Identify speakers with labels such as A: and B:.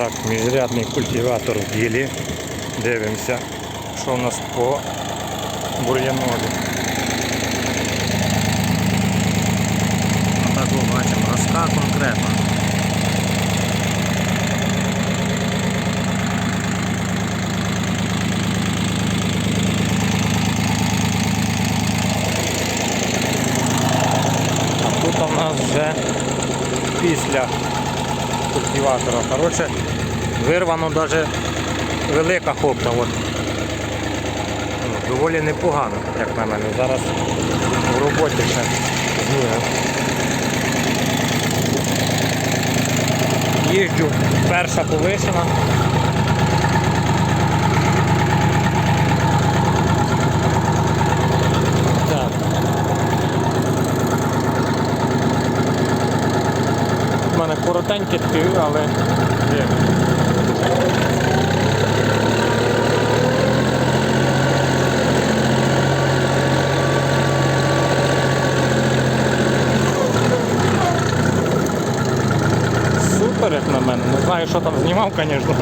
A: Так, міжрядний культиватор в ділі. Дивимося, що у нас по бур'янові. Отак ми бачимо, розка конкретно. А тут у нас вже після культиватора. Короче, вирвано навіть велика хопта. От. Ну, Доволі непогано, як на мене. Зараз в роботі ще знімемо. Їжджу перша повишена. У мене коротенькі такі, але є. Супер, як на мене. Не знаю, що там знімав, звісно.